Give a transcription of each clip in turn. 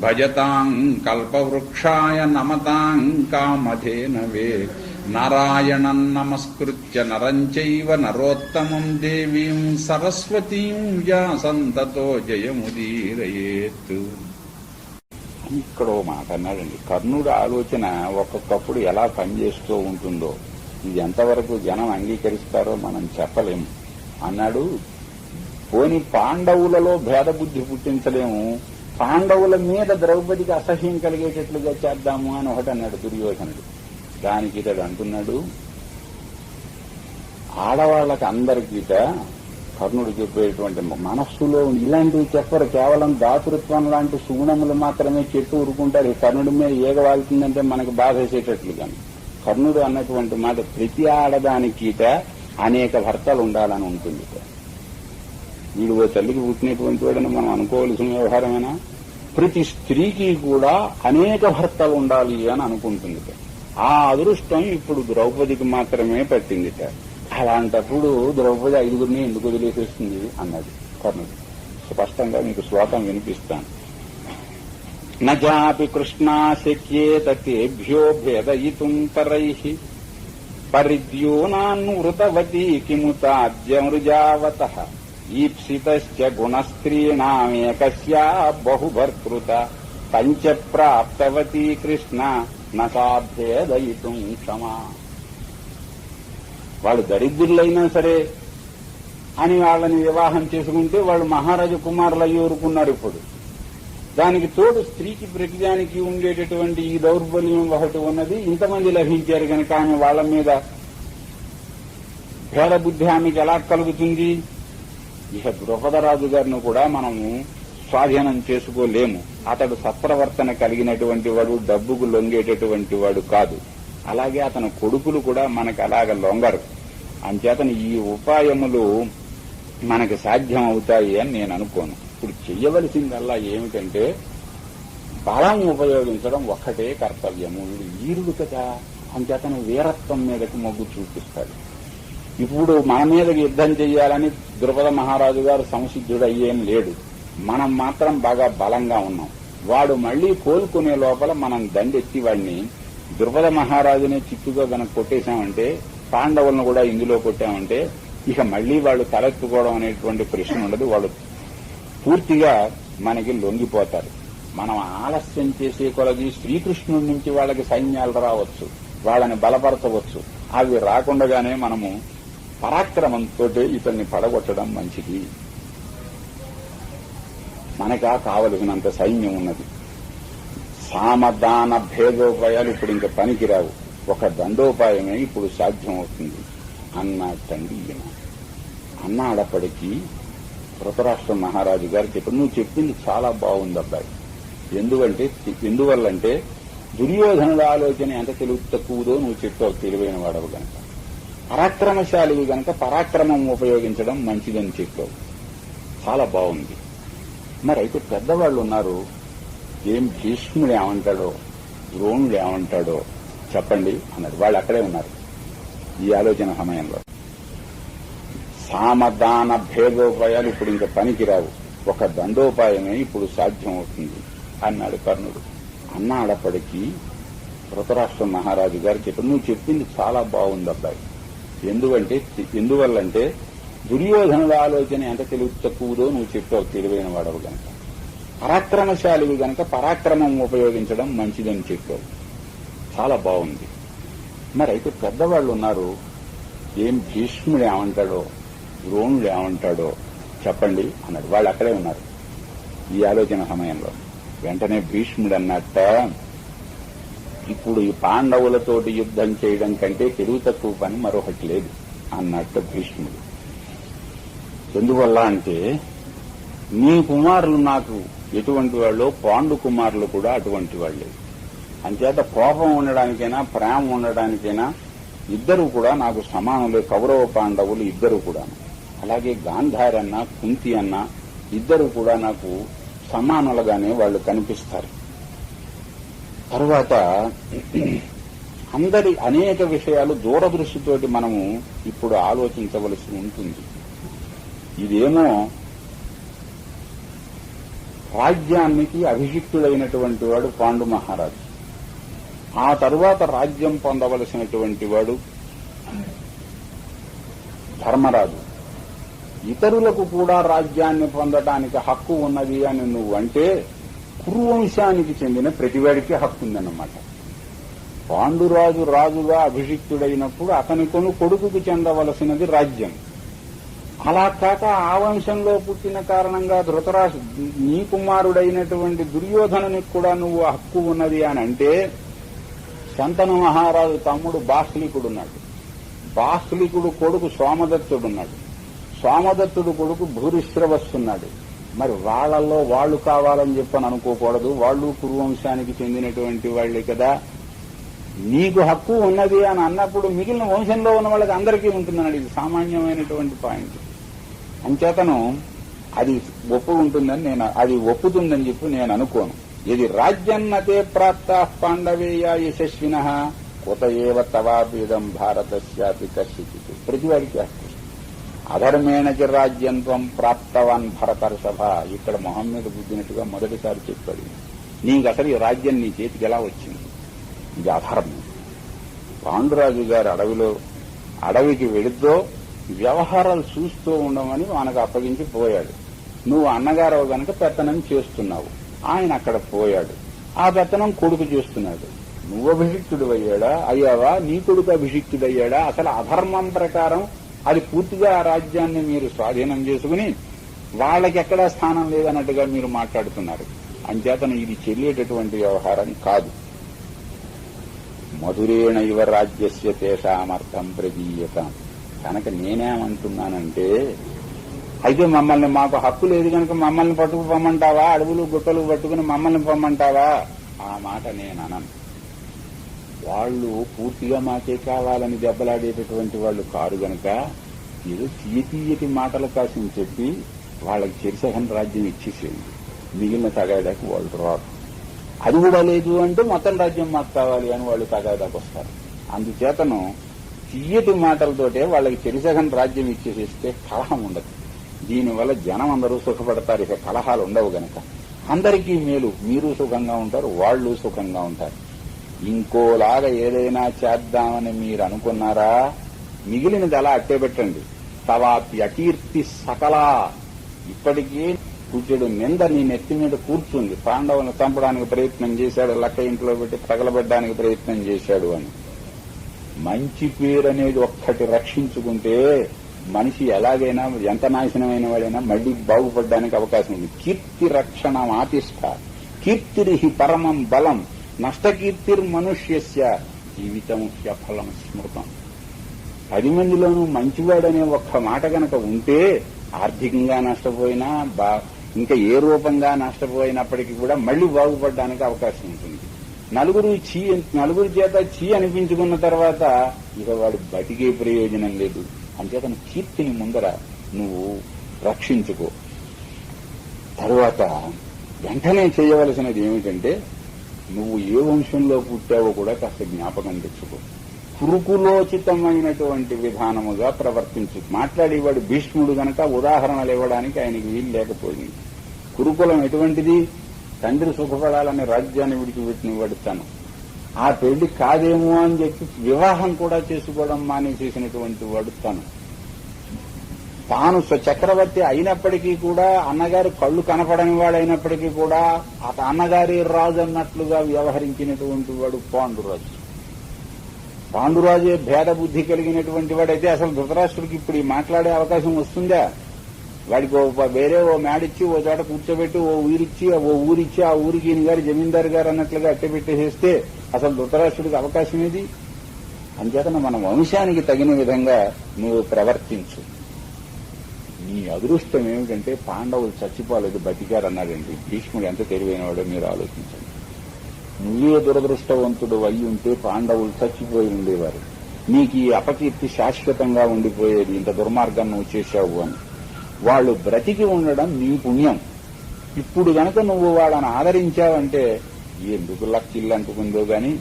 భజతాం కల్పవృక్షాయ నమతాం కామధేనవే నారాయణం నమస్కృత్య నరంచైవ నరోత్తమం దేవీం సరస్వతీం వ్యాసంతతో జయముదీరయేత్. ఇక్కడ ఓ మాట అన్నాడండి. కర్ణుడు ఆలోచన ఒక్కొక్కప్పుడు ఎలా పనిచేస్తూ ఉంటుందో ఇది ఎంతవరకు జనం అంగీకరిస్తారో మనం చెప్పలేము అన్నాడు పోని పాండవులలో భేద బుద్ధి పుట్టించలేము. పాండవుల మీద ద్రౌపదికి అసహ్యం కలిగేటట్లుగా చేద్దాము అని ఒకటి అన్నాడు దుర్యోధనుడు. దానికి ఇతడు అంటున్నాడు ఆడవాళ్ళకి అందరికీట కర్ణుడు చెప్పేటువంటి మనస్సులో ఇలాంటివి చెప్పరు. కేవలం దాతృత్వం లాంటి సుగుణములు మాత్రమే చెట్టు ఊరుకుంటారు. ఈ కర్ణుడి మీద ఏగ వాళ్తుందంటే మనకు బాధ వేసేటట్లుగా కర్ణుడు అన్నటువంటి మాట ప్రతి ఆడదానికీట అనేక భర్తలు ఉండాలని ఉంటుంది వీడు ఓ తల్లికి పుట్టినటువంటి వాడని మనం అనుకోవలసిన వ్యవహారమేనా? ప్రతి స్త్రీకి కూడా అనేక భర్తలు ఉండాలి అని అనుకుంటుంది. ఆ అదృష్టం ఇప్పుడు ద్రౌపదికి మాత్రమే పట్టింది. అలాంటప్పుడు ద్రౌపది ఐదుగురిని ఎందుకు వదిలేసేస్తుంది? అన్నది కర్ణుడు. స్పష్టంగా మీకు శ్లోకం వినిపిస్తాను. నజాపి కృష్ణా శక్యేత తేభ్యో భేదయితుం తరై. పరిద్యూనాన్వృతవతీ కిముతాద్యమృజావత. ఈప్సితశ్చ గుణస్త్రీణామేకస్యా బహుభర్తృత పంచ ప్రాప్తవతీ కృష్ణ నసాభేదయితుం క్షమా వాళ్ళు దరిద్రులైనా సరే అని వాళ్ళని వివాహం చేసుకుంటే వాళ్ళు మహారాజు కుమారులు అయ్యి ఊరుకున్నారు ఇప్పుడు. దానికి తోడు స్త్రీకి ప్రతిదానికి ఉండేటటువంటి ఈ దౌర్బల్యం ఒకటి ఉన్నది. ఇంతమంది లభించారు కనుక ఆమె వాళ్ళ మీద భేద బుద్ధి ఆమెకి ఎలా కలుగుతుంది? ఇక బృహదరాజు గారిని కూడా మనము స్వాధీనం చేసుకోలేము. అతడు సత్ప్రవర్తన కలిగినటువంటి వాడు డబ్బుకు లొంగేటటువంటి వాడు కాదు. అలాగే అతని కొడుకులు కూడా మనకు అలాగ లొంగరు. అంచేతను ఈ ఉపాయములు మనకు సాధ్యం అవుతాయి అని నేను అనుకోను. ఇప్పుడు చెయ్యవలసిందల్లా ఏమిటంటే బలం ఉపయోగించడం ఒక్కటే కర్తవ్యము. వీడు ఈరుడు కదా. అంచేతను వీరత్వం మీదకు మొగ్గు చూపిస్తాడు. ఇప్పుడు మన మీద యుద్ధం చేయాలని ద్రుపద మహారాజు గారు సంసిద్ధుడు అయ్యేం లేడు. మనం మాత్రం బాగా బలంగా ఉన్నాం. వాడు మళ్ళీ కోలుకునే లోపల మనం దండెత్తి వాడిని ద్రుపద మహారాజునే చిత్తుగా గనక కొట్టేశామంటే పాండవులను కూడా ఇందులో కొట్టామంటే ఇక మళ్ళీ వాళ్ళు తలెత్తుకోవడం అనేటువంటి ప్రశ్న ఉండదు. వాళ్ళు పూర్తిగా మనకి లొంగిపోతారు. మనం ఆలస్యం చేసే కొలది శ్రీకృష్ణుడి నుంచి వాళ్ళకి సైన్యాలు రావచ్చు. వాళ్ళని బలపరచవచ్చు. అవి రాకుండగానే మనము పరాక్రమంతో ఇతన్ని పడగొట్టడం మంచిది. మనకా కావలసినంత సైన్యం ఉన్నది. సామదాన భేదోపాయాలు ఇప్పుడు ఇంకా పనికిరావు. ఒక దండోపాయమే ఇప్పుడు సాధ్యం అవుతుంది అన్నట్టండి ఈయన. అన్నాడప్పటికీ ధృతరాష్ట్ర మహారాజు గారు చెప్పారు నువ్వు చెప్పింది చాలా బాగుంది అబ్బాయి. ఎందుకంటే ఎందువల్లంటే దుర్యోధనుల ఆలోచన ఎంత తెలివి తక్కువదో నువ్వు చెప్పావు తెలివైన వాడవు కనుక పరాక్రమశాలివి గనక పరాక్రమం ఉపయోగించడం మంచిదని చెప్పావు. చాలా బాగుంది. మరి అయితే పెద్దవాళ్ళు ఉన్నారు. ఏం భీష్ముడు ఏమంటాడో ద్రోణుడు ఏమంటాడో చెప్పండి అన్నారు వాళ్ళు అక్కడే ఉన్నారు ఈ ఆలోచన సమయంలో. సామదాన భేదోపాయాలు ఇప్పుడు ఇంకా పనికిరావు. ఒక దండోపాయమే ఇప్పుడు సాధ్యం అవుతుంది అన్నాడు కర్ణుడు. అన్నాడప్పటికీ ధృతరాష్ట్ర మహారాజు గారు చెప్పారు నువ్వు చెప్పింది చాలా బాగుంది అబ్బాయి. ఎందుకంటే ఎందువల్లంటే దుర్యోధనుల ఆలోచన ఎంత తెలివి తక్కువదో నువ్వు చెప్పావు తెలివైన వాడవు గనక. పరాక్రమశాలివి గనక పరాక్రమం ఉపయోగించడం మంచిదని చెప్పావు. చాలా బాగుంది. మరి అయితే పెద్దవాళ్ళు ఉన్నారు ఏం భీష్ముడు ఏమంటాడో ద్రోణుడు ఏమంటాడో చెప్పండి అన్నాడు. వాళ్ళు అక్కడే ఉన్నారు ఈ ఆలోచన సమయంలో. వెంటనే భీష్ముడు అన్నట్ట ఇప్పుడు ఈ పాండవులతోటి యుద్ధం చేయడం కంటే తెలివి తక్కువ పని మరొకటి లేదు అన్నట్టు భీష్ముడు. ఎందువల్ల అంటే నీ కుమారులు నాకు ఎటువంటి వాళ్ళు పాండు కుమారులు కూడా అటువంటి వాళ్ళే. అంచేత కోపం ఉండడానికైనా ప్రేమ ఉండడానికైనా ఇద్దరు కూడా నాకు సమానులే కౌరవ పాండవులు ఇద్దరు కూడా అలాగే గాంధారి అన్న కుంతి అన్న ఇద్దరు కూడా నాకు సమానులుగానే వాళ్ళు కనిపిస్తారు. తర్వాత అందరి అనేక విషయాలు దూరదృష్టితోటి మనము ఇప్పుడు ఆలోచించవలసి ఉంటుంది. ఇదేమో రాజ్యానికి అభిషిక్తుడైనటువంటి వాడు పాండు మహారాజు. ఆ తరువాత రాజ్యం పొందవలసినటువంటి వాడు ధర్మరాజు. ఇతరులకు కూడా రాజ్యాన్ని పొందటానికి హక్కు ఉన్నది అని నువ్వు అంటే కురువంశానికి చెందిన ప్రతివాడికి హక్కు ఉందన్నమాట పాండురాజు రాజుగా అభిషిక్తుడైనప్పుడు అతని కొను కొడుకుకు చెందవలసినది రాజ్యం. అలా కాక ఆ వంశంలో పుట్టిన కారణంగా ధృతరాష్ట్ర నీ కుమారుడైనటువంటి దుర్యోధనునికి కూడా నువ్వు హక్కు ఉన్నది అని అంటే శంతను మహారాజు తమ్ముడు బాహ్లికుడున్నాడు బాహ్లికుడు కొడుకు సోమదత్తుడున్నాడు. సోమదత్తుడు కొడుకు భూరిశ్రవస్సున్నాడు మరి వాళ్ళలో వాళ్ళు కావాలని చెప్పని అనుకోకూడదు. వాళ్ళు కురువంశానికి చెందినటువంటి వాళ్ళే కదా. నీకు హక్కు ఉన్నది అని అన్నప్పుడు మిగిలిన వంశంలో ఉన్న వాళ్ళకి అందరికీ ఉంటుందన్నాడు. ఇది సామాన్యమైనటువంటి పాయింట్. అంచేతను అది ఒప్పుకుంటుందని నేను అది ఒప్పుతుందని చెప్పి నేను అనుకోను. ఇది రాజ్యన్నతే ప్రాప్త పాండవేయ యశస్విన కొత ఏవ తవాపీదం భారతస్యాపి కశ్చిత్. ప్రతివాడికి హక్కు. అధర్మేణకి రాజ్యంత్వం ప్రాప్తవాన్ భరతర్షభ. ఇక్కడ మొహం మీద బుద్ధినట్టుగా మొదటిసారి చెప్పాడు. నీకు అసలు ఈ రాజ్యం నీ చేతికి ఎలా వచ్చింది? ఇది అధర్మం. పాండురాజు గారి అడవిలో అడవికి వెళుతూ వ్యవహారాలు చూస్తూ ఉండమని మనకు అప్పగించి పోయాడు. నువ్వు అన్నగారు గనక పెత్తనం చేస్తున్నావు. ఆయన అక్కడ పోయాడు. ఆ పెత్తనం కొడుకు చేస్తున్నాడు. నువ్వు అభిషిక్తుడు అయ్యాడా? అయ్యావా? నీ కొడుకు అభిషిక్తుడయ్యాడా? అసలు అధర్మం ప్రకారం అది పూర్తిగా ఆ రాజ్యాన్ని మీరు స్వాధీనం చేసుకుని వాళ్ళకి ఎక్కడా స్థానం లేదన్నట్టుగా మీరు మాట్లాడుతున్నారు. అంచేతను ఇది చెల్లేటటువంటి వ్యవహారం కాదు. మధురేణ ఇవ రాజ్యస్య తేషామర్థం ప్రదీయత. కనుక నేనేమంటున్నానంటే అయితే మమ్మల్ని మాకు హక్కు లేదు కనుక మమ్మల్ని పట్టుకు పొమ్మంటావా అడవులు గుట్టలు పట్టుకుని మమ్మల్ని పొమ్మంటావా? ఆ మాట నేను అనను. వాళ్ళు పూర్తిగా మాకే కావాలని దెబ్బలాడేటటువంటి వాళ్ళు కారు గనక ఏదో తీయ తీయటి మాటల కోసం చెప్పి వాళ్ళకి చెరిసహన రాజ్యం ఇచ్చేసేయండి. మిగిలిన తగాదాకి వాళ్ళు రారు. అది కూడా లేదు అంటే మొత్తం రాజ్యం మాకు కావాలి అని వాళ్ళు తగాదాకు వస్తారు. అందుచేతను తీయటి మాటలతోటే వాళ్ళకి చెరిసగన్ రాజ్యం ఇచ్చేసేస్తే కలహం ఉండదు. దీనివల్ల జనం అందరూ సుఖపడతారు. ఇక కలహాలు ఉండవు గనక. అందరికీ మేలు. మీరు సుఖంగా ఉంటారు వాళ్ళు సుఖంగా ఉంటారు. ఇంకోలాగా ఏదైనా చేద్దామని మీరు అనుకున్నారా మిగిలినది అలా అట్టే పెట్టండి తవాప్యకీర్తి సకలా. ఇప్పటికీ కుజుడు నింద నీ నెత్తి మీద కూర్చుంది. పాండవులను చంపడానికి ప్రయత్నం చేశాడు. లక్క ఇంట్లో పెట్టి తగలబెట్టడానికి ప్రయత్నం చేశాడు అని. మంచి పేరు అనేది ఒక్కటి రక్షించుకుంటే మనిషి ఎలాగైనా ఎంత నాశనమైన వాడైనా మళ్ళీ బాగుపడడానికి అవకాశం ఉంది. కీర్తి రక్షణ ఆతిష్ట కీర్తిరిహి పరమం బలం. నష్టకీర్తిర్ మనుష్యస్య జీవితం ఫలం స్మృతం. పది మందిలోనూ మంచివాడనే ఒక్క మాట గనక ఉంటే ఆర్థికంగా నష్టపోయినా బా ఇంకా ఏ రూపంగా నష్టపోయినప్పటికీ కూడా మళ్ళీ బాగుపడడానికి అవకాశం ఉంటుంది. నలుగురు చీ నలుగురి చేత చీ అనిపించుకున్న తర్వాత ఇక వాడు బతికే ప్రయోజనం లేదు. అంచేతన కీర్తిని ముందర నువ్వు రక్షించుకో. తరువాత వెంటనే చేయవలసినది ఏమిటంటే నువ్వు ఏ వంశంలో పుట్టావో కూడా కాస్త జ్ఞాపకం తెచ్చుకో. కురుకులోచితమైనటువంటి విధానముగా ప్రవర్తించు. మాట్లాడేవాడు భీష్ముడు గనక ఉదాహరణలు ఇవ్వడానికి ఆయనకి వీలు లేకపోయింది. కురుకులం ఎటువంటిది? తండ్రి సుఖపడాలని రాజ్యాన్ని విడిచిపెట్టిన వాడుతాను ఆ పెళ్ళి కాదేమో అని చెప్పి వివాహం కూడా చేసుకోవడం మానేసేసినటువంటి వాడుతాను తను. తాను చక్రవర్తి అయినప్పటికీ కూడా అన్నగారు కళ్ళు కనపడని వాడైనప్పటికీ కూడా అత అన్నగారి రాజు అన్నట్లుగా వ్యవహరించినటువంటి వాడు పాండురాజు. పాండురాజే భేద బుద్ధి కలిగినటువంటి వాడైతే అసలు ధృతరాష్ట్రుడికి ఇప్పుడు ఈ మాట్లాడే అవకాశం వస్తుందా? వాడికి ఓ వేరే ఓ మేడిచ్చి ఓ చోట కూర్చోబెట్టి ఓ ఊరిచ్చి ఓ ఊరిచ్చి ఆ ఊరికి ఈయన గారు జమీందారు గారు అన్నట్లుగా అట్టబెట్టేసేస్తే అసలు ధృతరాష్ట్రుడికి అవకాశం ఏది? అంచేతన మన వంశానికి తగిన విధంగా నువ్వు ప్రవర్తించు. నీ అదృష్టం ఏమిటంటే పాండవులు చచ్చిపోలేదు బతికారన్నాడండి. భీష్ముడు ఎంత తెలివైనవాడో మీరు ఆలోచించండి. నువ్వే దురదృష్టవంతుడు అయి ఉంటే పాండవులు చచ్చిపోయి ఉండేవారు. నీకు ఈ అపకీర్తి శాశ్వతంగా ఉండిపోయేది ఇంత దుర్మార్గం నువ్వు చేశావు అని. వాళ్ళు బ్రతికి ఉండడం నీ పుణ్యం. ఇప్పుడు గనక నువ్వు వాళ్ళని ఆదరించావంటే ఎందుకు లక్కిల్లు అంటుకుందో గాని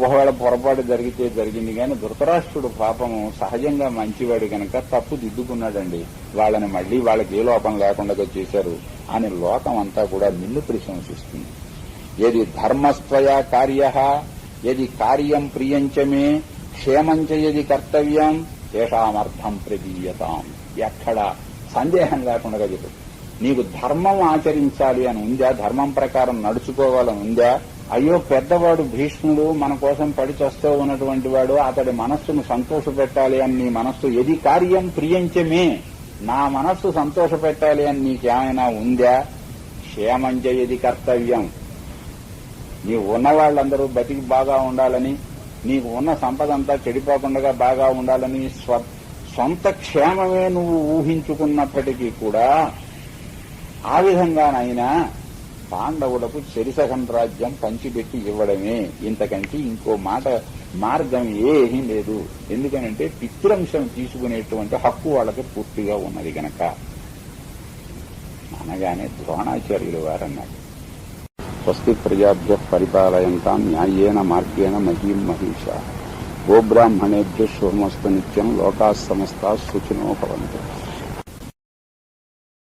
ఒకవేళ పొరపాటు జరిగితే జరిగింది కానీ ధృతరాష్ట్రుడు పాపము సహజంగా మంచివాడు కనుక తప్పు దిద్దుకున్నాడండి. వాళ్ళని మళ్ళీ వాళ్ళకి ఏ లోపం లేకుండా చేశారు అని లోకం అంతా కూడా నిన్ను ప్రశంసిస్తుంది. యది ధర్మస్వయ కార్య ఏది కార్యం ప్రియంచమే క్షేమంచ చేయది కర్తవ్యం తేషామర్థం ప్రదీయతాం. ఎక్కడ సందేహం లేకుండా చెప్పు. నీకు ధర్మం ఆచరించాలి అని ఉందా? ధర్మం ప్రకారం నడుచుకోవాలని ఉందా? అయ్యో పెద్దవాడు భీష్ముడు మన కోసం పడిచస్తూ ఉన్నటువంటి వాడు అతడి మనస్సును సంతోషపెట్టాలి అని నీ మనస్సు ఎది కార్యం ప్రియంచమే. నా మనస్సు సంతోషపెట్టాలి అని నీకేమైనా ఉందా? క్షేమం యది కర్తవ్యం. నీవు ఉన్న వాళ్ళందరూ బతికి బాగా ఉండాలని నీకు ఉన్న సంపద అంతా చెడిపోకుండా బాగా ఉండాలని స్వ సొంత క్షేమమే నువ్వు ఊహించుకున్నప్పటికీ కూడా ఆ విధంగానైనా పాండవులకు చెరిసగం రాజ్యం పంచిపెట్టి ఇవ్వడమే. ఇంతకంటే ఇంకో మాట మార్గం ఏమీ లేదు. ఎందుకనంటే పితృంశం తీసుకునేటువంటి హక్కు వాళ్ళకి పూర్తిగా ఉన్నది గనక. అనగానే ద్రోణాచార్యులు వారన్నాడు స్వస్తి ప్రజాభ్య పరిపాలయంతాం న్యాయేన మార్గేణ మహీం మహిష. గోబ్రాహ్మణేభ్య శుభమస్తు నిత్యం లోకా సమస్త సుఖినో భవంతు.